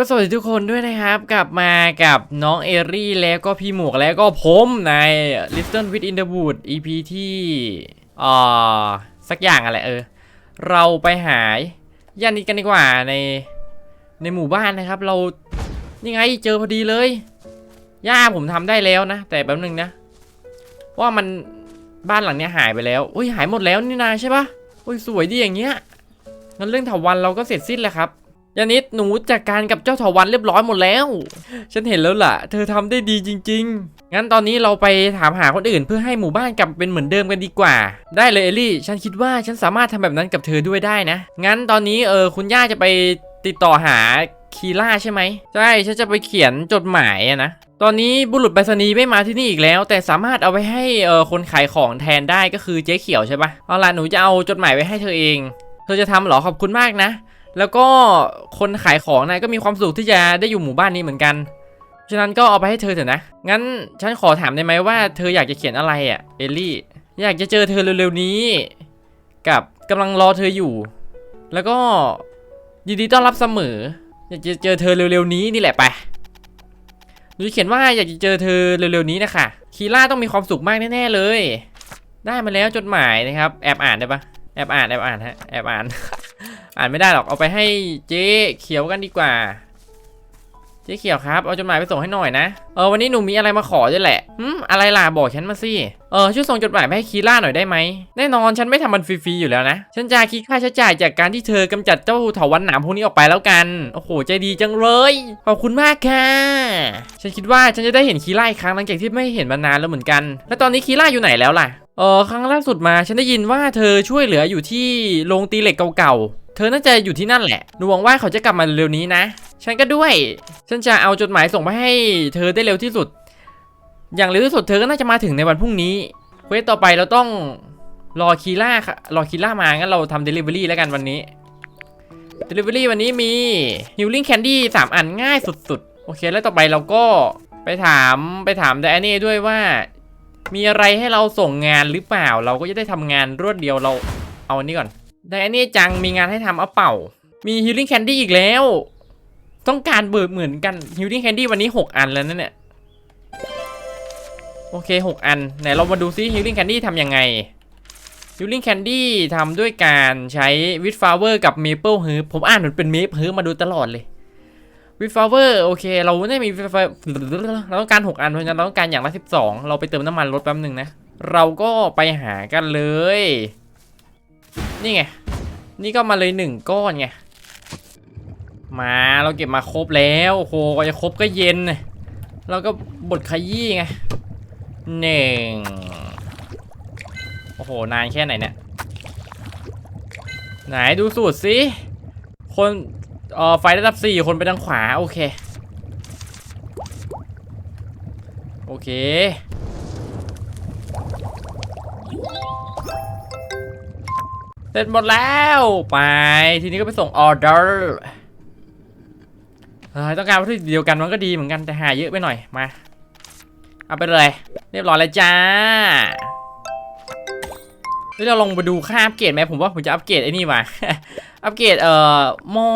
ก็สวัสดีทุกคนด้วยนะครับ กลับมากับน้องเอรี่แล้วก็พี่หมวกแล้วก็ผมใน Listen with in the Wood EP ที่อ่าสักอย่างอะไรเออ เราไปหาย่านนี้กันดีกว่าในในหมู่บ้านนะครับ เรานี่ไงเจอพอดีเลยย่าผมทำได้แล้วนะ แต่แป๊บนึงนะ ว่ามันบ้านหลังเนี้ยหายไปแล้วอุ้ยหายหมดแล้วนี่นาใช่ปะอุ้ยสวยดีอย่างเงี้ยงั้นเรื่องถาวันเราก็เสร็จสิ้นแล้วครับ ยานิดหนูจัดการกับเจ้าถาวันเรียบร้อยหมดแล้ว ฉันเห็นแล้วล่ะ เธอทำได้ดีจริง ๆ งั้นตอนนี้เราไปถามหาคนอื่นเพื่อให้หมู่บ้านกลับเป็นเหมือนเดิมกันดีกว่า ได้เลยเอลลี่ ฉันคิดว่าฉันสามารถทำแบบนั้นกับเธอด้วยได้นะ งั้นตอนนี้เออคุณย่าจะไปติดต่อหาคีล่าใช่ไหมใช่ฉันจะไปเขียนจดหมายอะนะตอนนี้บุรุษไปรษณีย์ไม่มาที่นี่อีกแล้ว แต่สามารถเอาไปให้เออคนขายของแทนได้ก็คือเจ๊เขียวใช่ปะเอาล่ะหนูจะเอาจดหมายไว้ให้เธอเอง เธอจะทำหรอขอบคุณมากนะ แล้วก็คนขายของนะก็มีความสุขที่จะได้อยู่หมู่บ้านนี้เหมือนกัน ฉะนั้นก็เอาไปให้เธอเถอะนะ งั้นฉันขอถามได้ไหมว่าเธออยากจะเขียนอะไรอะ่ะเอลลี่ อยากจะเจอเธอเร็วๆนี้ กับกำลังรอเธออยู่ แล้วก็ยินดีต้อนรับเสมอ อยากจะเจอเธอเร็วๆนี้นี่แหละไปหนูเขียนว่าอยากจะเจอเธอเร็วๆนี้นะคะคีล่าต้องมีความสุขมากแน่ๆเลย ได้มาแล้วจดหมายนะครับ แอบอ่านได้ปะแอบอ่านแอบอ่านฮะแอบอ่าน อ่านไม่ได้หรอกเอาไปให้เจ๊เขียวกันดีกว่า เจ๊เขียวครับเอาจดหมายไปส่งให้หน่อยนะเออวันนี้หนูมีอะไรมาขอด้วยแหละหืมอะไรล่ะบอกฉันมาสิเออช่วยส่งจดหมายไปให้คีล่าหน่อยได้ไหมแน่นอนฉันไม่ทำมันฟรีๆอยู่แล้วนะฉันจะคิดค่าใช้จ่ายจากการที่เธอกำจัดเจ้าเถาวันหนามพวกนี้ออกไปแล้วกันโอ้โหใจดีจังเลยขอบคุณมากค่ะฉันคิดว่าฉันจะได้เห็นคีล่าอีกครั้งหลังจากที่ไม่เห็นมานานแล้วเหมือนกัน แล้วตอนนี้คีล่าอยู่ไหนแล้วล่ะเออครั้งล่าสุดมาฉันได้ยินว่าเธอช่วยเหลืออยู่ที่โรงตีเหล็กเก่าๆ เธอน่าจะอยู่ที่นั่นแหละหนูหวังว่าเขาจะกลับมาเร็วนี้นะ ฉันก็ด้วย ฉันจะเอาจดหมายส่งไปให้ เธอได้เร็วที่สุด อย่างเร็วที่สุดเธอก็น่าจะมาถึงในวันพรุ่งนี้ เควสต่อไปเราต้องรอคีล่าค่ะรอคีล่ามางั้นเราทำเดลิเวอรี่แล้วกันวันนี้เดลิเวอรี่วันนี้มี Healing Candy 3อันง่ายสุดๆ โอเค แล้วต่อไปเราก็ไปถามไปถามไดอานี่ด้วยว่า มีอะไรให้เราส่งงานหรือเปล่า เราก็จะได้ทำงานรวดเดียวเราเอาอันนี้ก่อน ไดอานี่จังมีงานให้ทำเอาเป่า มี Healing Candy อีกแล้ว ต้องการเบิดเหมือนกัน Healing Candy วันนี้ 6 อันแล้วนั่นเนี่ย โอเค 6 อัน ไหนเรามาดูซิ Healing Candy ทำยังไง Healing Candy ทำด้วยการใช้ Wit Flower กับ Maple Herb ผมอ่านมันเป็น Maple Herb มาดูตลอดเลย Wit Flower โอเค เราไม่ได้มีเราต้องการ 6 อันเพราะฉะนั้นเราต้องการอย่างละ 12 เราไปเติมน้ำมันรถแป๊บหนึ่งนะ เราก็ไปหากันเลย นี่ไง นี่ก็มาเลย1ก้อนไง มาเราเก็บมาครบแล้วโอ้โหกว่าจะครบก็เย็นเราก็บดขยี้ไงหนึ่งโอ้โห นานแค่ไหนเนี่ย ไหนดูสูตรสิคนเอ่อไฟระดับสี่คนไปทางขวา โอเค โอเค ร็จหมดแล้วไป ทีนี้ก็ไปส่งออเดอร์ต้องการวัตถุดิบเดียวกันมันก็ดีเหมือนกันแต่หาเยอะไปหน่อยมา เอาไปเลย เรียบร้อยแล้วจ้าเฮ้ยเราลองไปดูค่าอัปเกรดไหมผมว่าผมจะอัปเกรดไอ้นี่มาอัปเกรดเอ่อหม้อ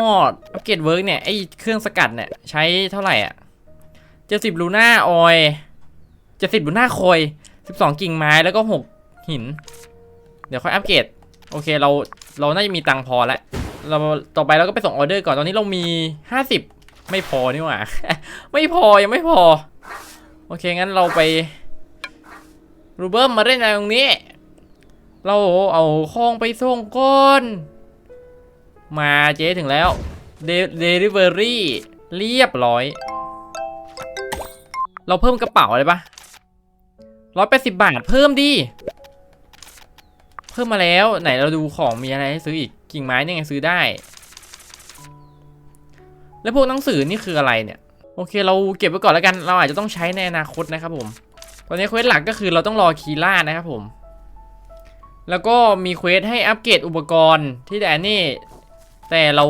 อัปเกรดเวิร์กเนี่ยไอ้เครื่องสกัดเนี่ยใช้เท่าไหร่อะเจ็ดสิบลูน่าออยเจ็ดสิบลูน่าคอยสิบสองกิ่งไม้แล้วก็หกหิน เดี๋ยวค่อยอัปเกรด โอเคเราเราน่าจะมีตังค์พอแล้วเราต่อไปเราก็ไปส่งออเดอร์ก่อนตอนนี้เรามีห้าสิบไม่พอนี่หว่า ไม่พอยังไม่พอ โอเคงั้นเราไปรูเบิร์มมาเล่นอะไรตรงนี้ เราเอาของไปส่งก่อนมาเจ๊ถึงแล้วเดลิเวอรี่เรียบร้อย เราเพิ่มกระเป๋าเลยปะร้อยแปดสิบบาทเพิ่มดิ เพิ่มมาแล้วไหนเราดูของมีอะไรให้ซื้ออีกกิ่งไม้เนี่ยไงซื้อได้ แล้วพวกหนังสือนี่คืออะไรเนี่ย โอเคเราเก็บไว้ก่อนแล้วกัน เราอาจจะต้องใช้ในอนาคตนะครับผม ตอนนี้เควสหลักก็คือเราต้องรอคีล่านะครับผม แล้วก็มีเควสให้อัปเกรดอุปกรณ์ที่แดนนี่ แต่เรา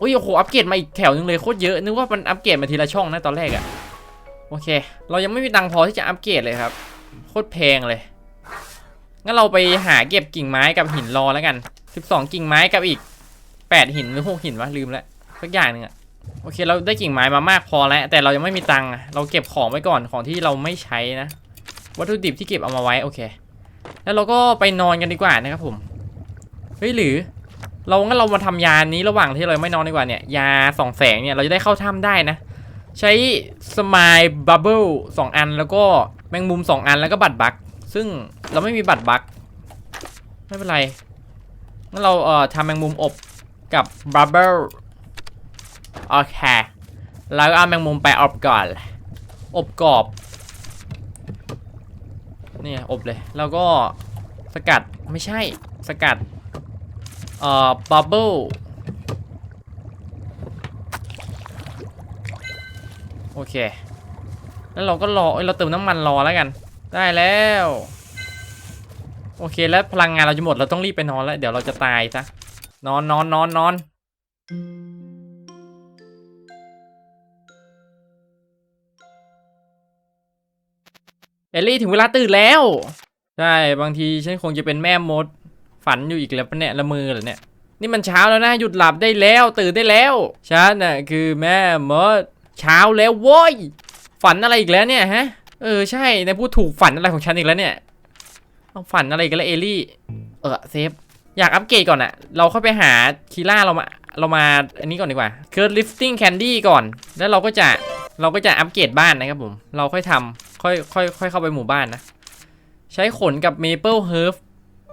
อุ้ยโอ้โหอัปเกรดมาอีกแถวนึงเลยโคตรเยอะนึกว่ามันอัปเกรดมาทีละช่องนะตอนแรกอะโอเค เรายังไม่มีตังค์พอที่จะอัปเกรดเลยครับโคตรแพงเลย งั้นเราไปหาเก็บกิ่งไม้กับหินรอแล้วกัน 12 กิ่งไม้กับอีก 8 หินหรือ6หินวะลืมแล้วสักอย่างหนึ่งอะโอเคเราได้กิ่งไม้มามากพอแล้ว แต่เรายังไม่มีตังค์เราเก็บของไว้ก่อนของที่เราไม่ใช้นะ วัตถุดิบที่เก็บเอามาไว้โอเค แล้วเราก็ไปนอนกันดีกว่านะครับผมเฮ้ยหรือ เรางั้นเรามาทำยานี้ระหว่างที่เราไม่นอนดีกว่าเนี่ยยาส่องแสงเนี่ยเราจะได้เข้าถ้ำได้นะ ใช้สมายบับเบิลสองอันแล้วก็แมงมุมสองอันแล้วก็บัตรบักซึ่ง เราไม่มีบัตรบักไม่เป็นไรงั้นเราเอ่อทำแมงมุมอบกับบับเบิลโอเคแล้วก็เอาแมงมุมไปอบก่อนอบกรอบนี่อบเลย แล้วก็สกัดไม่ใช่สกัดเอ่อบับเบิลโอเค แล้วเราก็รอเราเติมน้ำมันรอแล้วกัน ได้แล้ว โอเคแล้วพลังงานเราจะหมดเราต้องรีบไปนอนแล้ว เดี๋ยวเราจะตายซะนอนนอนนอนนอนเอลลี่ถึงเวลาตื่นแล้วใช่บางทีฉันคงจะเป็นแม่มด ฝันอยู่อีกแล้วปะเนี่ยละมือเหรอเนี่ยนี่มันเช้าแล้วนะหยุดหลับได้แล้วตื่นได้แล้วฉันน่ะคือแม่มดเช้าแล้วโว้ยฝันอะไรอีกแล้วเนี่ยฮะเออใช่ในพูดถูกฝันอะไรของฉันอีกแล้วเนี่ย เอาฝันอะไรกันล้วเอลี่ เออเซฟ อยากอัปเกรดก่อนอะเราเข้าไปหาคีล่าเรามา เรามาอันนี้ก่อนดีกว่าคือ lifting candy ก่อน แล้วเราก็จะ เราก็จะอัปเกรดบ้านนะครับผม เราค่อยทำค่อย ค่อย ค่อยเข้าไปหมู่บ้านนะ ใช้ขนกับ maple herb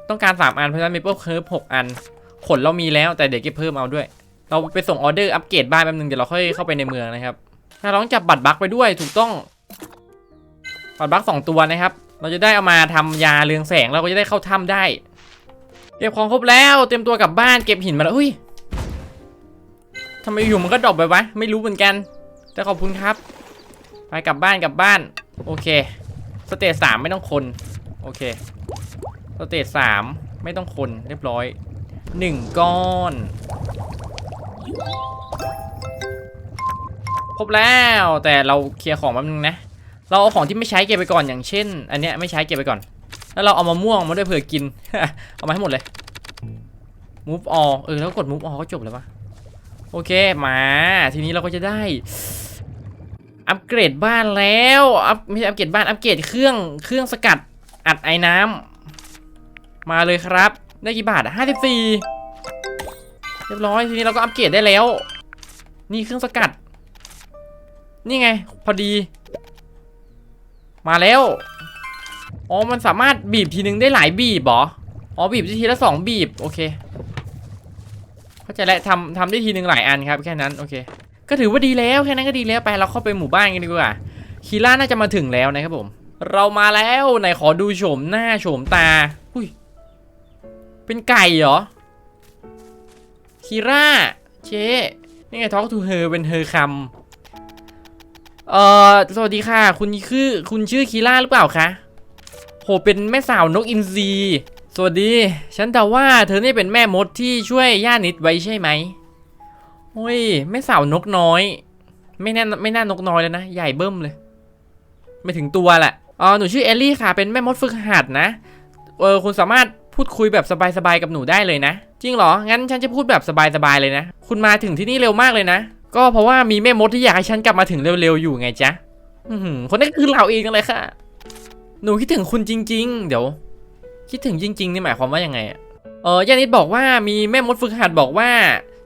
ต้องการ 3 อัน เพราะฉะนั้น maple herb 6 อัน ขนเรามีแล้วแต่เดี๋ยวเก็บเพิ่มเอาด้วย เราไปส่งออเดอร์อัปเกรดบ้านแป๊บนึงเดี๋ยวเราค่อยเข้าไปในเมืองนะครับถ้าเราต้องจับบัตรบัคไปด้วยถูกต้องบัตรบัคสองตัวนะครับ เราจะได้เอามาทำยาเรืองแสงเราก็จะได้เข้าถ้ำได้ เก็บของครบแล้วเตรียมตัวกลับบ้านเก็บหินมาแล้วอุ้ยทำไมอยู่มันก็ดรอปไปวะไม่รู้เหมือนกัน แต่ขอบคุณครับ ไปกลับบ้านกลับบ้าน โอเค สเตจสามไม่ต้องคน โอเค สเตจสามไม่ต้องคนเรียบร้อยหนึ่งก้อนครบแล้วแต่เราเคลียร์ของแป๊บนึงนะ เราเอาของที่ไม่ใช้เก็บไปก่อนอย่างเช่น อันเนี้ยไม่ใช้เก็บไปก่อน แล้วเราเอามะม่วงมาด้วยเผื่อกิน เอามาให้หมดเลย move all เออแล้วกด move all ก็จบแล้วปะโอเคมา ทีนี้เราก็จะได้ อัปเกรดบ้านแล้วอัพไม่ใช่อัปเกรดบ้านอัปเกรดเครื่องเครื่องสกัดอัดไอ้น้ำมาเลยครับ ได้กี่บาทห้าสิบสี่เรียบร้อยทีนี้เราก็อัปเกรดได้แล้ว นี่เครื่องสกัด นี่ไง พอดี มาแล้ว อ๋อ มันสามารถบีบทีนึงได้หลายบีบเหรอ อ๋อ บีบทีละสองบีบ โอเค เข้าใจแล้วทำทำได้ทีนึงหลายอันครับแค่นั้น โอเค ก็ถือว่าดีแล้วแค่นั้นก็ดีแล้ว ไปเราเข้าไปหมู่บ้านกันดีกว่า คีล่าน่าจะมาถึงแล้วนะครับผม เรามาแล้วไหนขอดูโฉมหน้าโฉมตา อุ้ย เป็นไก่เหรอ คีร่า เจ๊นี่ไงท็อก o ูเฮอเป็นเฮอคำ เอ่อสวัสดีค่ะ คุณคือคุณชื่อคีล่าหรือเปล่าคะโหเป็นแม่สาวนกอินทรีสวัสดี ฉันเดาว่าเธอนี่เป็นแม่มดที่ช่วยย่านิดไว้ใช่ไหมโอ้ยแม่สาวนกน้อย ไม่น่าไม่น่านกน้อยเลยนะ ใหญ่เบิ้มเลย ไม่ถึงตัวแหละอ๋อหนูชื่อเอลลี่ค่ะ เป็นแม่มดฝึกหัดนะเออคุณสามารถพูดคุยแบบสบายๆกับหนูได้เลยนะ จริงเหรอ งั้นฉันจะพูดแบบสบายๆเลยนะ คุณมาถึงที่นี่เร็วมากเลยนะ ก็เพราะว่ามีแม่มดที่อยากให้ฉันกลับมาถึงเร็วๆอยู่ไงจ๊ะคนนี้คือเราเองเลยค่ะ หนูคิดถึงคุณจริง ๆ เดี๋ยว คิดถึงจริงๆนี่หมายความว่ายังไงอะเออยานิดบอกว่ามีแม่มดฝึกหัดบอกว่า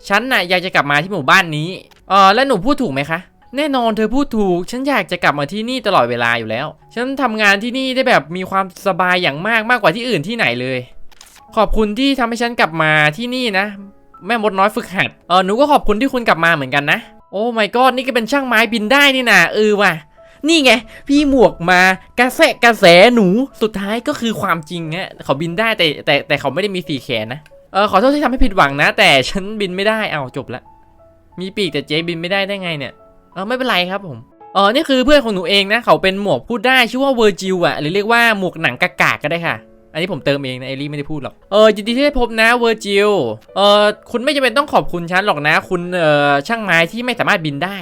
ฉันน่ะอยากจะกลับมาที่หมู่บ้านนี้เออแล้วหนูพูดถูกไหมคะ แน่นอนเธอพูดถูก ฉันอยากจะกลับมาที่นี่ตลอดเวลาอยู่แล้ว ฉันทำงานที่นี่ได้แบบมีความสบายอย่างมากมากกว่าที่อื่นที่ไหนเลย ขอบคุณที่ทำให้ฉันกลับมาที่นี่นะ แม่มดน้อยฝึกหัด เออหนูก็ขอบคุณที่คุณกลับมาเหมือนกันนะ โอ้ my god นี่ก็เป็นช่างไม้บินได้นี่นะเออว่ะ นี่ไง พี่หมวกมากระแสกระแสหนูสุดท้ายก็คือความจริงฮะเขาบินได้แต่แต่แต่เขาไม่ได้มีสี่แขนนะเออขอโทษที่ทำให้ผิดหวังนะ แต่ฉันบินไม่ได้เอาจบละมีปีกแต่เจ๊บินไม่ได้ได้ไงเนี่ยเออไม่เป็นไรครับผมเออนี่คือเพื่อนของหนูเองนะ เขาเป็นหมวกพูดได้ชื่อว่าเวอร์จิลอะหรือเรียกว่าหมวกหนังกากๆก็ได้ค่ะ อันนี้ผมเติมเองนะเอลี่ไม่ได้พูดหรอก เออยินดีที่ได้พบนะเวอร์จิล เออคุณไม่จำเป็นต้องขอบคุณฉันหรอกนะ คุณเออช่างไม้ที่ไม่สามารถบินได้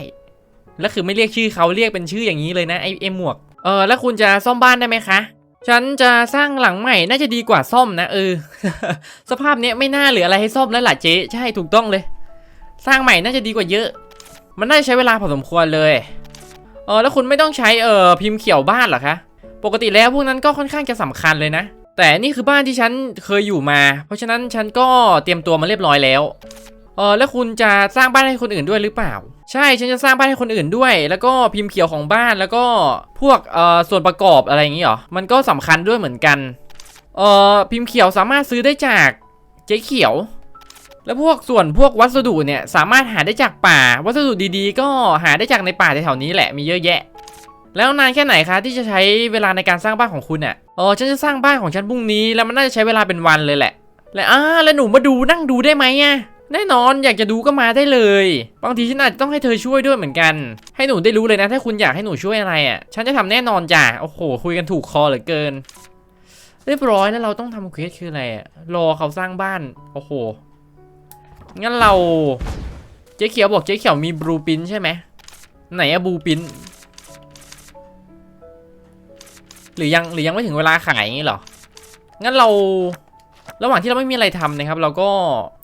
แล้วคือไม่เรียกชื่อเขาเรียกเป็นชื่ออย่างนี้เลยนะไอเอ็มหมวก เออแล้วคุณจะซ่อมบ้านได้ไหมคะ ฉันจะสร้างหลังใหม่น่าจะดีกว่าซ่อมนะเออ สภาพเนี้ยไม่น่าเหลืออะไรให้ซ่อมแล้วล่ะเจ๊ใช่ถูกต้องเลย สร้างใหม่น่าจะดีกว่าเยอะ มันน่าจะใช้เวลาพอสมควรเลย เออแล้วคุณไม่ต้องใช้เอ่อพิมพ์เขียวบ้านหรอคะ ปกติแล้วพวกนั้นก็ค่อนข้างจะสำคัญเลยนะ แต่นี่คือบ้านที่ฉันเคยอยู่มา เพราะฉะนั้นฉันก็เตรียมตัวมาเรียบร้อยแล้วเออแล้วคุณจะสร้างบ้านให้คนอื่นด้วยหรือเปล่า ใช่ฉันจะสร้างบ้านให้คนอื่นด้วย แล้วก็พิมพ์เขียวของบ้านแล้วก็พวกเอ่อส่วนประกอบอะไรอย่างงี้เหรอมันก็สำคัญด้วยเหมือนกันเอ่อพิมพ์เขียวสามารถซื้อได้จากเจ๊เขียว แล้วพวกส่วนพวกวัสดุเนี่ยสามารถหาได้จากป่า วัสดุดีๆ ก็หาได้จากในป่าแถวๆนี้แหละมีเยอะแยะ แล้วนานแค่ไหนคะที่จะใช้เวลาในการสร้างบ้านของคุณอะอ๋อฉันจะสร้างบ้านของฉันพรุ่งนี้แล้วมันน่าจะใช้เวลาเป็นวันเลยแหละ และอ่าแล้วหนูมาดูนั่งดูได้ไหมอะแน่นอนอยากจะดูก็มาได้เลย บางทีฉันอาจจะต้องให้เธอช่วยด้วยเหมือนกัน ให้หนูได้รู้เลยนะ ถ้าคุณอยากให้หนูช่วยอะไรอะ ฉันจะทำแน่นอนจ้ะ โอ้โห คุยกันถูกคอเหลือเกิน เรียบร้อยแล้วเราต้องทำเควสคืออะไรอะรอเขาสร้างบ้าน โอ้โห งั้นเรา เจ๊เขียวบอกเจ๊เขียวมีบลูปินใช่ไหม ไหนอะบลูปิน หรือยังหรือยังไม่ถึงเวลาขายอย่างนี้หรอ งั้นเราระหว่างที่เราไม่มีอะไรทำนะครับ เราก็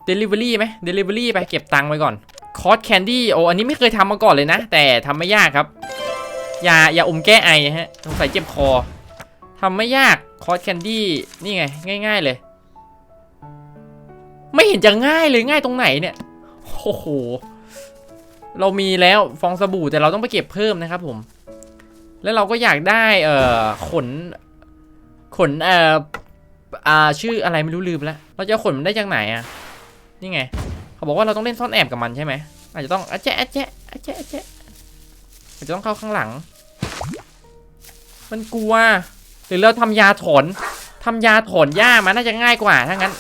Delivery ไหม Delivery ไปเก็บตังค์ไว้ก่อนคอร์สแคนดี้โอ้อันนี้ไม่เคยทำมาก่อนเลยนะ แต่ทำไม่ยากครับ อย่าอย่าอมแก้ไอฮะสงสัยเจ็บคอทำไม่ยากคอร์สแคนดี้นี่ไง ง่าย ๆเลย ไม่เห็นจะง่ายเลยง่ายตรงไหนเนี่ยโอ้โหเรามีแล้วฟองสบู่แต่เราต้องไปเก็บเพิ่มนะครับผม แล้วเราก็อยากได้เอ่อขน ขนเอ่ออ่าชื่ออะไรไม่รู้ลืมแล้ว เราจะขนมันได้จากไหนอะนี่ไง เขาบอกว่าเราต้องเล่นซ่อนแอบกับมันใช่ไหมอาจจะต้องอะแจ๊ะอะแจ๊ะอะแจ๊ะอะแจ๊ะอาจจะต้องเข้าข้างหลัง มันกลัว หรือเราทำยาถอนทำยาถอนหญ้ามาน่าจะง่ายกว่าถ้างั้น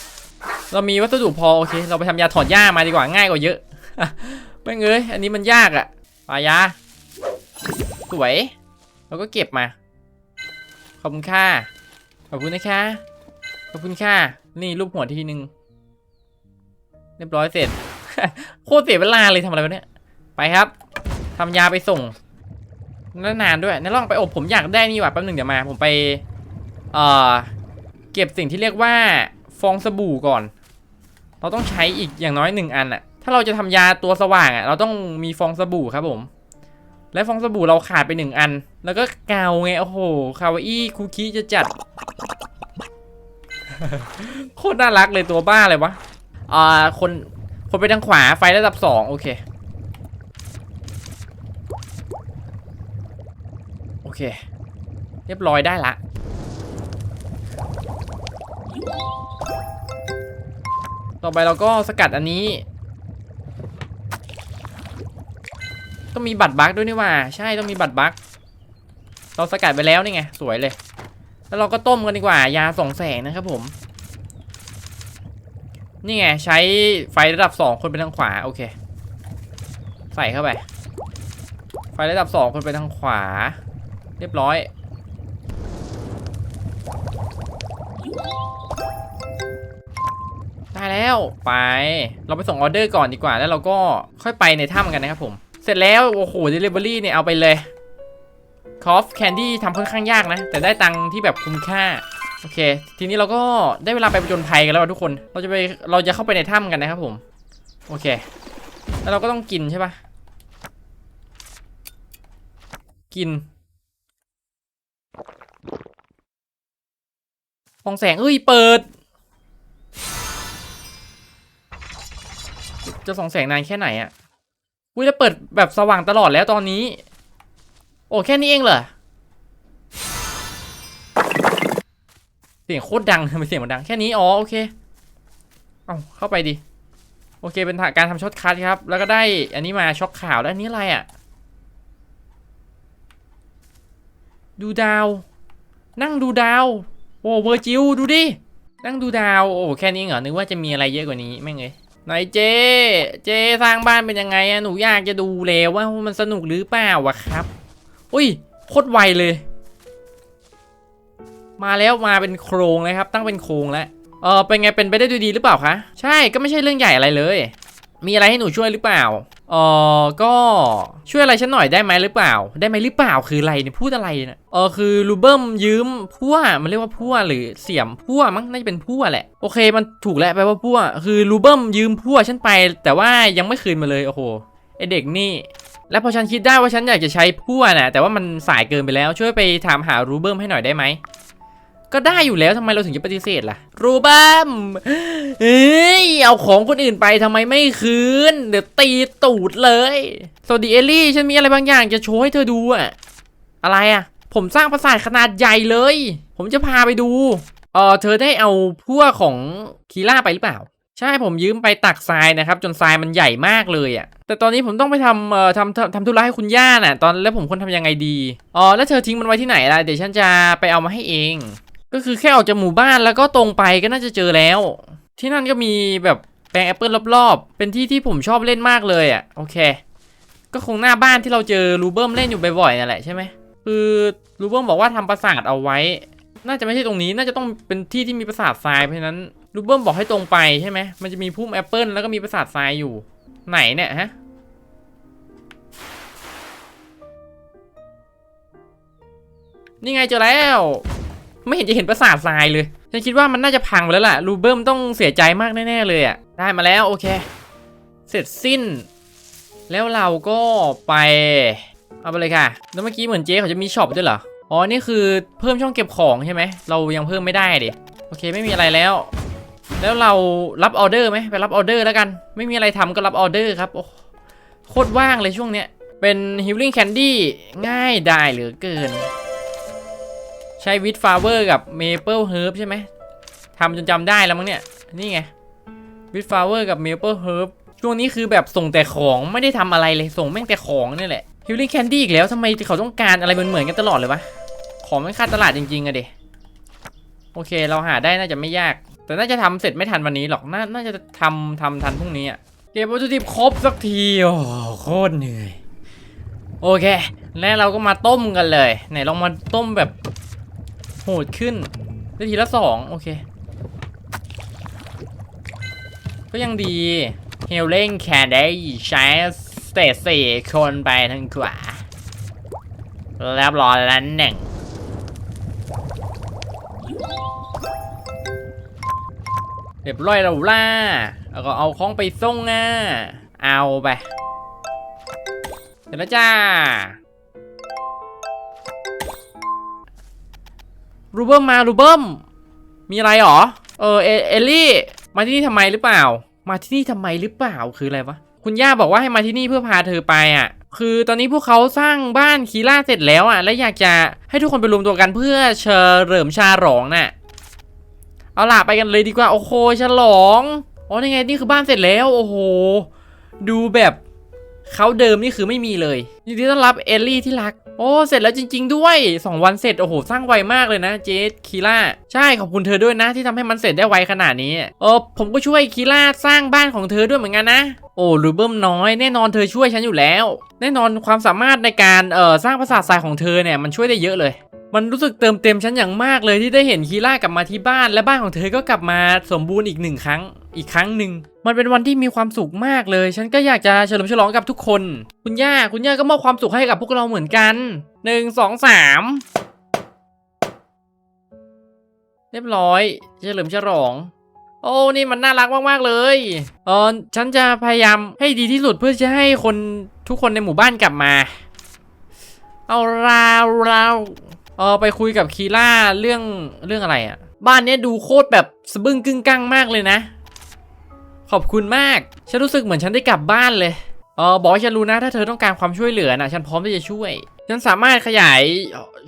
เรามีวัสดุพอโอเค เราไปทำยาถอนหญ้ามาดีกว่าง่ายกว่าเยอะไม่เอ้ยอันนี้มันยากอะปายาสวย เราก็เก็บมา ขอบคุณค่ะ ขอบคุณนะคะ ขอบคุณค่ะ นี่รูปหัวทีนึง เรียบร้อยเสร็จ โคตรเสียเวลาเลยทำอะไรวะเนี่ย ไปครับทำยาไปส่งนานด้วยนายลองไปอบผมอยากได้นี่ว่ะแป๊บหนึ่งเดี๋ยวมา ผมไป เอ่อ เก็บสิ่งที่เรียกว่าฟองสบู่ก่อน เราต้องใช้อีกอย่างน้อยหนึ่งอันอะถ้าเราจะทำยาตัวสว่างอะเราต้องมีฟองสบู่ครับผม และฟองสบู่เราขาดไปหนึ่งอัน แล้วก็เกาไง โอ้โห คาวาอี้คุกกี้จะจัด โคตรน่ารักเลยตัวบ้าเลยวะ อ่า คน คนไปทางขวาไฟระดับสองโอเค โอเค เรียบร้อยได้ละ ต่อไปเราก็สกัดอันนี้ต้องมีบัตรบั๊กด้วยนี่ว่า ใช่ต้องมีบัตรบั๊ก เราสกัดไปแล้วนี่ไงสวยเลย แล้วเราก็ต้มกันดีกว่า ยาสองแสงนะครับผม นี่ไงใช้ไฟระดับสองคนไปทางขวาโอเค ใส่เข้าไป ไฟระดับสองคนไปทางขวา เรียบร้อยได้แล้วไป เราไปส่งออเดอร์ก่อนดีกว่า แล้วเราก็ค่อยไปในถ้ำกันนะครับผม เสร็จแล้วโอ้โห Delivery เนี่ยเอาไปเลย คอฟแคนดี้ทำค่อนข้างยากนะ แต่ได้ตังค์ที่แบบคุ้มค่า โอเค ทีนี้เราก็ได้เวลาไปประจนภัยกันแล้วทุกคน เราจะไปเราจะเข้าไปในถ้ำกันนะครับผม โอเค แล้วเราก็ต้องกินใช่ปะกินฟองแสงเอ้ย เปิด จะส่องแสงนานแค่ไหนอะอุ้ยจะเปิดแบบสว่างตลอดแล้วตอนนี้ อ้แค่นี้เองเหรอเสียงโคตรดังทำไมเสียงมันดังแค่นี้อ๋อโอเคเอาเข้าไปดิโอเคเป็นการทำช็อตคัทครับ แล้วก็ได้อันนี้มาช็อกข่าวแล้วอันนี้อะไรอะ่ะ ดูดาว นั่งดูดาวโอ้เวอร์จิวดูดินั่งดูดาวโอ้แค่นี้เหรอนึกว่าจะมีอะไรเยอะกว่านี้แม่งเลยไหนเจ เจสร้างบ้านเป็นยังไงอะหนูอยากจะดูแล้วว่ามันสนุกหรือเปล่าวะครับ อุ้ยโคตรไวเลย มาแล้วมาเป็นโครงเลยครับ ตั้งเป็นโครงแล้วเออเป็นไงเป็นไปได้ด้วยดีหรือเปล่าคะ ใช่ก็ไม่ใช่เรื่องใหญ่อะไรเลย มีอะไรให้หนูช่วยหรือเปล่าเออก็ช่วยอะไรฉันหน่อยได้ไหมหรือเปล่า ได้ไหมหรือเปล่าคืออะไรเนี่ยพูดอะไรเนี่ยเออคือรูเบิ้มยืมพั่วมันเรียกว่าพั่วหรือเสียมพั่วมั้งน่าจะเป็นพั่วแหละโอเค มันถูกแล้วแปลว่าพั่วคือรูเบิ้มยืมพั่วฉันไป แต่ว่ายังไม่คืนมาเลยโอ้โหไอเด็กนี่ และพอฉันคิดได้ว่าฉันอยากจะใช้พั่วน่ะแต่ว่ามันสายเกินไปแล้วช่วยไปถามหารูเบิร์มให้หน่อยได้ไหมก็ได้อยู่แล้วทำไมเราถึงจะปฏิเสธล่ะ รูเบิร์มเอ้ยเอาของคนอื่นไปทำไมไม่คืน เดี๋ยวตีตูดเลยสวัสดีเอลลี่ ฉันมีอะไรบางอย่างจะโชว์ให้เธอดูอะอะไรอะผมสร้างปราสาทขนาดใหญ่เลย ผมจะพาไปดูเออเธอได้เอาพั่วของคีล่าไปหรือเปล่า ใช่ผมยืมไปตักทรายนะครับ จนทรายมันใหญ่มากเลยอะ่ะ แต่ตอนนี้ผมต้องไปทำเอ่อทำทำทำธุระให้คุณย่าน่ะ ตอนแล้วผมควรทำยังไงดีอ๋อแล้วเธอทิ้งมันไว้ที่ไหนล่ะเดี๋ยวฉันจะไปเอามาให้เอง ก็คือแค่ออกจากหมู่บ้านแล้วก็ตรงไปก็น่าจะเจอแล้ว ที่นั่นก็มีแบบแปลงแอปเปิลรอบๆ เป็นที่ที่ผมชอบเล่นมากเลยอะ่ะโอเค ก็คงหน้าบ้านที่เราเจอรูเบิร์มเล่นอยู่บ่อยๆนั่นแหละใช่ไหมคือรูเบิร์มบอกว่าทำปราสาทเอาไว้ น่าจะไม่ใช่ตรงนี้น่าจะต้องเป็นที่ที่มีปราสาททรายเพราะนั้น นรูเบิร์มบอกให้ตรงไปใช่ไหมมันจะมีพุ่มแอปเปิลแล้วก็มีปราสาททรายอยู่ ไหนเนี่ยฮะนี่ไงเจอแล้ว ไม่เห็นจะเห็นปราสาททรายเลยฉันคิดว่ามันน่าจะพังไปแล้วล่ะรูเบิร์มต้องเสียใจมากแน่ๆเลยอะได้มาแล้วโอเค เสร็จสิ้น แล้วเราก็ไป เอาไปเลยค่ะ แล้วเมื่อกี้เหมือนเจ๊เขาจะมีช็อปด้วยเหรออ๋อนี่คือเพิ่มช่องเก็บของใช่ไหมเรายังเพิ่มไม่ได้ดิโอเคไม่มีอะไรแล้ว แล้วเรารับออเดอร์ไหมไปรับออเดอร์แล้วกัน ไม่มีอะไรทำก็รับออเดอร์ครับโอ้โคตรว่างเลยช่วงเนี้ย เป็นฮิลลิ่งแคนดี้ง่ายได้เหลือเกิน ใช้วิดฟลาเวอร์กับเมเปิลเฮิร์บใช่ไหมทำจนจำได้แล้วมั้งเนี่ย นี่ไงวิดฟลาเวอร์กับเมเปิลเฮิร์บช่วงนี้คือแบบส่งแต่ของไม่ได้ทำอะไรเลยส่งแม่งแต่ของนี่แหละฮิลลิ่งแคนดี้อีกแล้วทำไมเขาต้องการอะไรเหมือนๆกันตลอดเลยวะของไม่ขาตลาดจริงๆอะเดโอเค เราหาได้น่าจะไม่ยาก แต่น่าจะทำเสร็จไม่ทันวันนี้หรอก น่าน่าจะทำทำทันพรุ่งนี้อะ เก็บวัตถุดิบครบสักที โอ้โคตรเหนื่อย โอเค แล้วเราก็มาต้มกันเลย ไหนลองมาต้มแบบโหดขึ้น ได้ทีละสองโอเค ก็ยังดี เฮลเลงแคนได้ใช้สเตจสี่คนไปทางขวาเรียบร้อยแล้วหนึ่ง เรียบร้อยแล้วล่ะแล้วก็เอาของไปส่งอะเอาไปเสร็จแล้วจ้ารูเบิร์มมารูเบิร์มมีอะไรหรอ เออเอเอลลี่ มาที่นี่ทำไมหรือเปล่า มาที่นี่ทำไมหรือเปล่าคืออะไรวะ คุณย่าบอกว่าให้มาที่นี่เพื่อพาเธอไปอะ คือตอนนี้พวกเขาสร้างบ้านคีล่าเสร็จแล้วอะ และอยากจะให้ทุกคนไปรวมตัวกันเพื่อเฉลิมชาหลองน่ะ เอาล่ะไปกันเลยดีกว่า โอ้โหฉลองอ๋อนี่ไงนี่คือบ้านเสร็จแล้ว โอ้โห ดูแบบเขาเดิมนี่คือไม่มีเลยยินดีต้อนรับเอลลี่ที่รัก โอ้เสร็จแล้วจริง ๆ ด้วย 2 วันเสร็จโอ้โหสร้างไวมากเลยนะเจสคีล่าใช่ขอบคุณเธอด้วยนะที่ทำให้มันเสร็จได้ไวขนาดนี้เออผมก็ช่วยคีล่าสร้างบ้านของเธอด้วยเหมือนกันนะ โอ้รูเบิร์มน้อย แน่นอนเธอช่วยฉันอยู่แล้ว แน่นอนความสามารถในการเอ่อสร้างปราสาททรายของเธอเนี่ยมันช่วยได้เยอะเลย มันรู้สึกเติมเต็มฉันอย่างมากเลยที่ได้เห็นคีล่ากลับมาที่บ้าน และบ้านของเธอก็กลับมาสมบูรณ์อีกหนึ่งครั้ง อีกครั้งหนึ่งมันเป็นวันที่มีความสุขมากเลย ฉันก็อยากจะเฉลิมฉลองกับทุกคน คุณย่าคุณย่าก็มอบความสุขให้กับพวกเราเหมือนกันหนึ่งสองสามเรียบร้อยเฉลิมฉลองโอ้นี่มันน่ารักมากๆเลยเออฉันจะพยายามให้ดีที่สุดเพื่อจะให้คนทุกคนในหมู่บ้านกลับมา เอาราวราว เออไปคุยกับคีล่าเรื่องเรื่องอะไรอะ่ะ บ้านเนี้ยดูโคตรแบบสะบึ้งกึ้งกั้งมากเลยนะ ขอบคุณมาก ฉันรู้สึกเหมือนฉันได้กลับบ้านเลย เออบอกให้ฉันรู้นะ ถ้าเธอต้องการความช่วยเหลือนะฉันพร้อมที่จะช่วย ฉันสามารถขยาย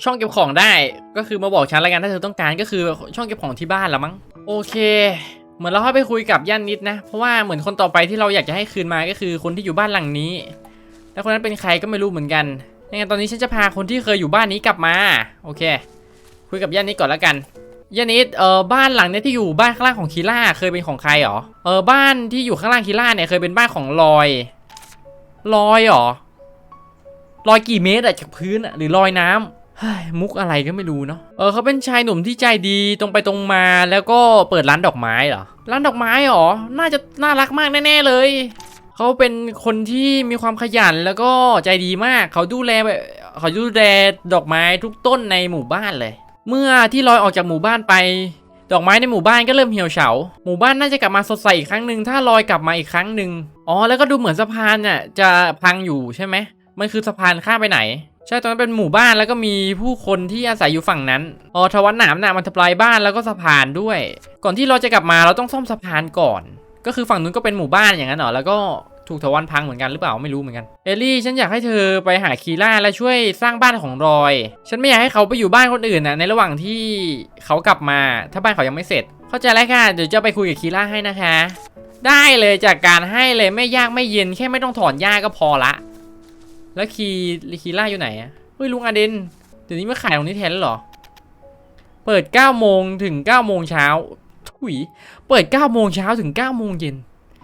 ช่องเก็บของได้ ก็คือมาบอกฉันล้วกันถ้าเธอต้องการก็คือช่องเก็บของที่บ้านละมั้ง โอเค เหมือนเราเข้ไปคุยกับย่านนิดนะ เพราะว่าเหมือนคนต่อไปที่เราอยากจะให้คืนมาก็คือคนที่อยู่บ้านหลังนี้ แล้วคนนั้นเป็นใครก็ไม่รู้เหมือนกัน ยังไงตอนนี้ฉันจะพาคนที่เคยอยู่บ้านนี้กลับมา โอเค คุยกับย่านนิดก่อนแล้วกันย่านิดเออบ้านหลังเนี้ยที่อยู่บ้านข้างล่างของคีล่าเคยเป็นของใครหรอเออบ้านที่อยู่ข้างล่างคีล่าเนี่ยเคยเป็นบ้านของลอยลอยหรอลอยกี่เมตรอะจากพื้นอะหรือลอยน้ำเฮ้ยมุกอะไรก็ไม่รู้เนาะ เออเขาเป็นชายหนุ่มที่ใจดีตรงไปตรงมาแล้วก็เปิดร้านดอกไม้เหรอ ร้านดอกไม้เหรอ น่าจะน่ารักมากแน่ๆเลย เขาเป็นคนที่มีความขยันแล้วก็ใจดีมาก เขาดูแลแบบเขาดูแลดอกไม้ทุกต้นในหมู่บ้านเลย เมื่อที่ลอยออกจากหมู่บ้านไป ดอกไม้ในหมู่บ้านก็เริ่มเหี่ยวเฉา หมู่บ้านน่าจะกลับมาสดใสอีกครั้งหนึ่งถ้าลอยกลับมาอีกครั้งหนึ่งอ๋อแล้วก็ดูเหมือนสะพานน่ะจะพังอยู่ใช่ไหมมันคือสะพานข้ามไปไหนใช่ตรงนั้นเป็นหมู่บ้านแล้วก็มีผู้คนที่อาศัยอยู่ฝั่งนั้นอ๋อทวันหนามน่ะมันทำลายบ้านแล้วก็สะพานด้วย ก่อนที่เราจะกลับมาเราต้องซ่อมสะพานก่อน ก็คือฝั่งนู้นก็เป็นหมู่บ้านอย่างนั้นเหรอแล้วก็ถูกทวันพังเหมือนกันหรือเปล่าไม่รู้เหมือนกันเอลลี่ฉันอยากให้เธอไปหาคีล่าและช่วยสร้างบ้านของรอย ฉันไม่อยากให้เขาไปอยู่บ้านคนอื่นนะในระหว่างที่เขากลับมา ถ้าบ้านเขายังไม่เสร็จ เข้าใจแล้วค่ะเดี๋ยวจะไปคุยกับคีล่าให้นะคะ ได้เลยจากการให้เลยไม่ยากไม่เย็นแค่ไม่ต้องถอนหญ้าก็พอละ แล้วคีคีล่าอยู่ไหนอะเฮ้ยลุงอเดนเดี๋ยวนี้มาขายตรงนี้แทนแล้วหรอ เปิด9โมงถึง9โมงเช้าถุย เปิด9โมงเช้าถึง9โมงเย็น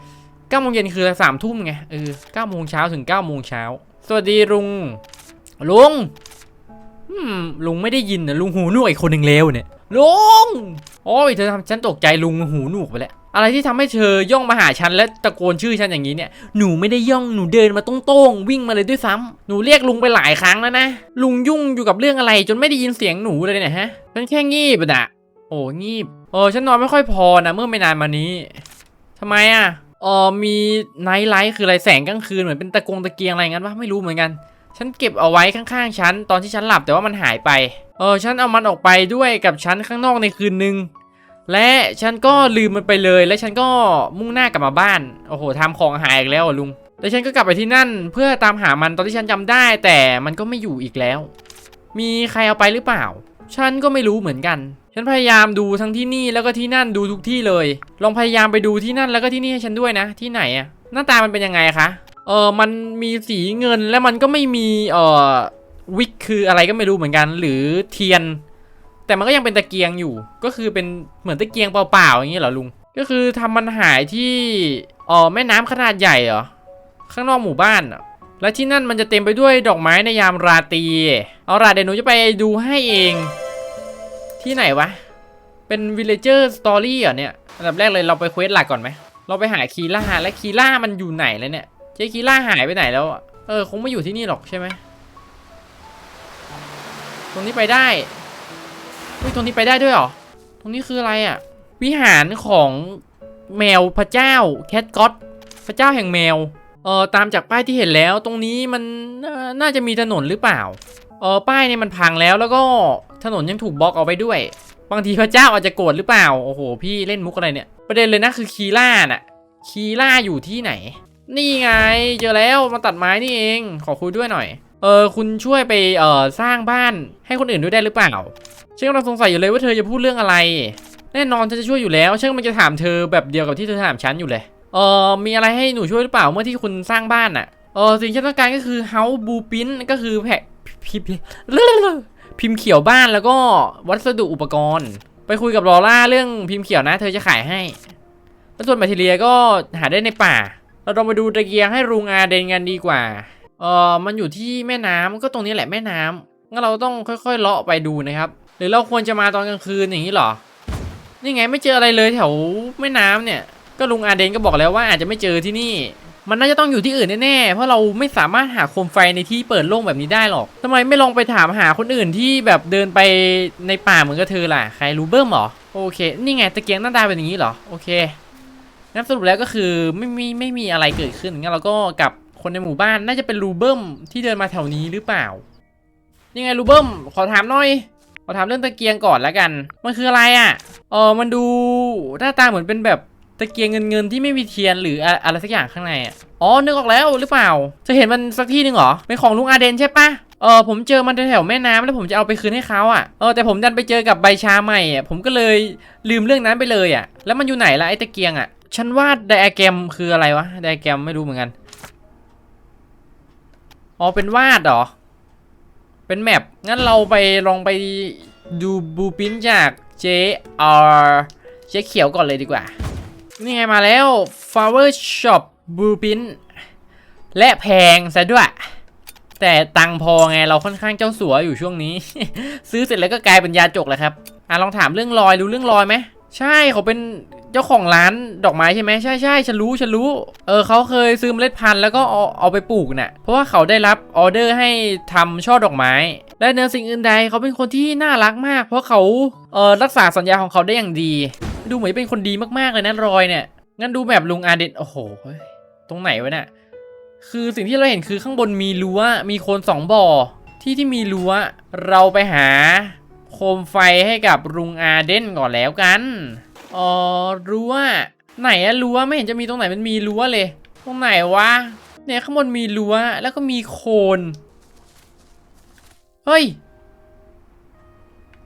9โมงเย็นคือสามทุ่มไงเออ9โมงเช้าถึง9โมงเช้าสวัสดีลุงลุงลุงไม่ได้ยินนะลุงหูหนวกอีกคนหนึ่งเลวเนี่ยลุงโอ้ยเธอทำฉันตกใจลุงหูหนวกไปแล้วอะไรที่ทำให้เธอย่องมาหาฉันและตะโกนชื่อฉันอย่างนี้เนี่ย หนูไม่ได้ย่องหนูเดินมาตรงๆวิ่งมาเลยด้วยซ้ำหนูเรียกลุงไปหลายครั้งแล้วนะ ลุงยุ่งอยู่กับเรื่องอะไรจนไม่ได้ยินเสียงหนูเลยเนี่ยฮะฉันแค่งีบอะนะโอ้งีบ เออฉันนอนไม่ค่อยพอนะเมื่อไม่นานมานี้ทำไมอะเออมีไนท์ไลท์คืออะไรแสงกลางคืนเหมือนเป็นตะกงตะเกียงอะไรงั้นวะไม่รู้เหมือนกัน ฉันเก็บเอาไว้ข้างๆฉันตอนที่ฉันหลับแต่ว่ามันหายไป เออฉันเอามันออกไปด้วยกับฉันข้างนอกในคืนนึงและฉันก็ลืมมันไปเลยและฉันก็มุ่งหน้ากลับมาบ้านโอ้โหทำของหายอีกแล้วลุงแล้วฉันก็กลับไปที่นั่นเพื่อตามหามันตอนที่ฉันจำได้ แต่มันก็ไม่อยู่อีกแล้ว มีใครเอาไปหรือเปล่า ฉันก็ไม่รู้เหมือนกัน ฉันพยายามดูทั้งที่นี่แล้วก็ที่นั่นดูทุกที่เลย ลองพยายามไปดูที่นั่นแล้วก็ที่นี่ให้ฉันด้วยนะ ที่ไหนอะหน้าตามันเป็นยังไงคะเออมันมีสีเงินและมันก็ไม่มีเอ่อวิกคืออะไรก็ไม่รู้เหมือนกัน หรือเทียน แต่มันก็ยังเป็นตะเกียงอยู่ ก็คือเป็นเหมือนตะเกียงเปล่าๆอย่างนี้เหรอลุง ก็คือทำมันหายที่อ๋อแม่น้ำขนาดใหญ่เหรอข้างนอกหมู่บ้านและที่นั่นมันจะเต็มไปด้วยดอกไม้ในยามราตรีเอาล่ะเดี๋ยวหนูจะไปดูให้เอง ที่ไหนวะ เป็น villager story เหรอเนี่ย อันดับแรกเลยเราไปเควสหลักก่อนไหม เราไปหาคีล่า และคีล่ามันอยู่ไหนแล้วเนี่ย เจ๊คีล่าหายไปไหนแล้วเออ คงไม่อยู่ที่นี่หรอกใช่ไหม ตรงนี้ไปได้เฮ้ยตรงนี้ไปได้ด้วยเหรอ ตรงนี้คืออะไรอะ วิหารของแมวพระเจ้าแคทก็อตพระเจ้าแห่งแมว เออตามจากป้ายที่เห็นแล้ว ตรงนี้มันน่าจะมีถนนหรือเปล่า เออป้ายเนี่ยมันพังแล้วแล้วก็ ถนนยังถูกบล็อกเอาไว้ด้วย บางทีพระเจ้าอาจจะโกรธหรือเปล่า โอ้โห พี่เล่นมุกอะไรเนี่ย ประเด็นเลยนะคือคีล่าน่ะ คีล่าอยู่ที่ไหน นี่ไง เจอแล้วมาตัดไม้นี่เอง ขอคุยด้วยหน่อย เออคุณช่วยไปเอ่อสร้างบ้านให้คนอื่นด้วยได้หรือเปล่าฉันกำลังสงสัยอยู่เลยว่าเธอจะพูดเรื่องอะไร แน่นอนฉันจะช่วยอยู่แล้วฉันมันจะถามเธอแบบเดียวกับที่เธอถามฉันอยู่เลย เออมีอะไรให้หนูช่วยหรือเปล่าเมื่อที่คุณสร้างบ้านอะเออสิ่งที่ฉันต้องการก็คือ house blueprint ก็คือแผพิมพ์ พิมพ์เขียวบ้านแล้วก็วัสดุอุปกรณ์ ไปคุยกับลอร่าเรื่องพิมพ์เขียวนะ เธอจะขายให้ แล้วส่วนแบคทีเรียก็หาได้ในป่า เราลองไปดูตะเกียงให้รุงอาเดนกันดีกว่า เออมันอยู่ที่แม่น้ำก็ตรงนี้แหละแม่น้ำงั้นเราต้องค่อยๆเลาะไปดูนะครับ หรือเราควรจะมาตอนกลางคืนอย่างนี้หรอ นี่ไงไม่เจออะไรเลยแถวแม่น้ำเนี่ย ก็ลุงอาเดนก็บอกแล้วว่าอาจจะไม่เจอที่นี่ มันน่าจะต้องอยู่ที่อื่นแน่ๆ เพราะเราไม่สามารถหาโคมไฟในที่เปิดโล่งแบบนี้ได้หรอกทำไมไม่ลองไปถามหาคนอื่นที่แบบเดินไปในป่าเหมือนกับเธอล่ะ ใครรู้เบิ้มเหรอ โอเค นี่ไงตะเกียงหน้าตาเป็นอย่างนี้เหรอ โอเคงั้นสรุปแล้วก็คือไม่มีไม่มีอะไรเกิดขึ้น งั้นเราก็กับคนในหมู่บ้านน่าจะเป็นรูเบิ้มที่เดินมาแถวนี้หรือเปล่า ยังไงรูเบิ้มขอถามหน่อย ขอถามเรื่องตะเกียงก่อนแล้วกัน มันคืออะไรอะ เออมันดูหน้าตาเหมือนเป็นแบบ ตะเกียงเงินเงินที่ไม่มีเทียนหรืออะไรสักอย่างข้างในอะอ๋อนึกออกแล้วหรือเปล่า จะเห็นมันสักที่หนึ่งเหรอเป็นของลุงอาเดนใช่ปะเออผมเจอมันแถวแม่น้ำแล้วผมจะเอาไปคืนให้เขาอะเออแต่ผมดันไปเจอกับใบชาใหม่อะผมก็เลยลืมเรื่องนั้นไปเลยอะ แล้วมันอยู่ไหนล่ะไอ้ตะเกียงอะฉันวาดไดอะแกรมคืออะไรวะไดอะแกรมไม่รู้เหมือนกันอ๋อเป็นวาดเหรอเป็นแมปงั้นเราไปลองไปดูบูปินจากเจอเจ๊เขียวก่อนเลยดีกว่า นี่ไงมาแล้ว flower shop บูปินและแพงซะด้วย แต่ตังพอไงเราค่อนข้างเจ้าสัวอยู่ช่วงนี้ ซื้อเสร็จแล้วก็กลายเป็นยาจกแล้วครับอะลองถามเรื่องรอยรู้เรื่องรอยไหมใช่เขาเป็นเจ้าของร้านดอกไม้ใช่ไหมใช่ใช่ฉันรู้ฉันรู้เออเขาเคยซื้อเมล็ดพันธุ์แล้วก็เอาเอาไปปลูกน่ะเพราะว่าเขาได้รับออเดอร์ให้ทำช่อดอกไม้ และเนื้อสิ่งอื่นใดเขาเป็นคนที่น่ารักมาก เพราะเขาเออรักษาสัญญาของเขาได้อย่างดี ดูเหมือนเป็นคนดีมากๆเลยนะรอยเนี่ย งั้นดูแบบลุงอาเดนโอ้โหตรงไหนวะเนี่ยคือสิ่งที่เราเห็นคือข้างบนมีรั้วมีโคนสองบ่อ ที่ที่มีรั้วเราไปหาโคมไฟให้กับลุงอาเดนก่อนแล้วกันอ๋อรั้วไหนอะรั้วไม่เห็นจะมีตรงไหนมันมีรั้วเลย ตรงไหนวะเนี่ยข้างบนมีรั้วแล้วก็มีโคนเฮ้ย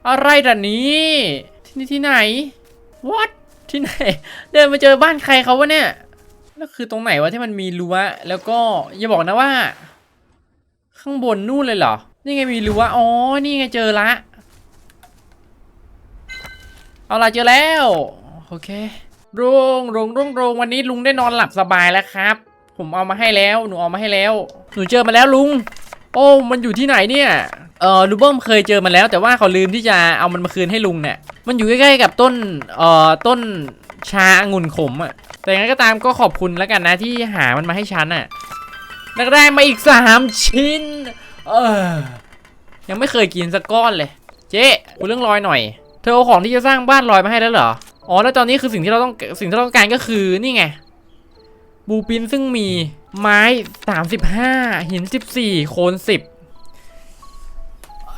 อะไรด่ะนี้ที่นี่ที่ไหน what ที่ไหน เดินมาเจอบ้านใครเขาวะเนี่ยแล้วคือตรงไหนวะที่มันมีรั้วแล้วก็อย่าบอกนะว่า ข้างบนนู่นเลยเหรอ นี่ไงมีรั้วอ๋อ นี่ไงเจอละ เอาล่ะเจอแล้ว โอเคลุงลุงลุงลุงวันนี้ลุงได้นอนหลับสบายแล้วครับ ผมเอามาให้แล้ว หนูเอามาให้แล้ว หนูเจอมาแล้วลุง โอ้มันอยู่ที่ไหนเนี่ยเออลูเบิ้มเคยเจอมันแล้ว แต่ว่าเขาลืมที่จะเอามันมาคืนให้ลุงเนี่ยมันอยู่ใกล้ๆกับต้นเอ่อต้นชาองุ่นขมอะแต่ยังไงก็ตามก็ขอบคุณแล้วกันนะที่หามันมาให้ฉันอะแล้วก็ได้มาอีกสามชิ้น เออยังไม่เคยกินสักก้อนเลย เจ๊กูเรื่องลอยหน่อย เธอเอาของที่จะสร้างบ้านลอยมาให้แล้วเหรออ๋อแล้วตอนนี้คือสิ่งที่เราต้องสิ่งที่เราต้องการก็คือนี่ไง บูปินซึ่งมีไม้ 35 หิน 14 โคน 10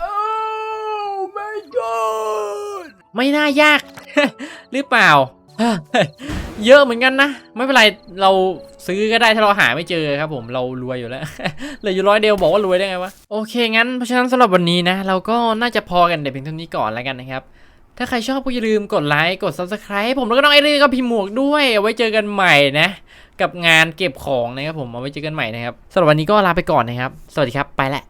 Oh my god ไม่น่ายาก หรือเปล่า เยอะเหมือนกันนะ ไม่เป็นไรเราซื้อก็ได้ถ้าเราหาไม่เจอครับผมเรารวยอยู่แล้วเหลืออยู่ร้อยเดียวบอกว่ารวยได้ไงวะ โอเคงั้นเพราะฉะนั้นสำหรับวันนี้นะ เราก็น่าจะพอกันแต่เพียงเท่านี้ก่อนแล้วกันนะครับ ถ้าใครชอบก็อย่าลืมกดไลค์ กด subscribe ผมแล้วก็น้องไอรีก็พิมพ์หมวกด้วย เอาไว้เจอกันใหม่นะ กับงานเก็บของนะครับผม เอาไว้เจอกันใหม่นะครับสำหรับวันนี้ก็ลาไปก่อนนะครับ สวัสดีครับ ไปแหละ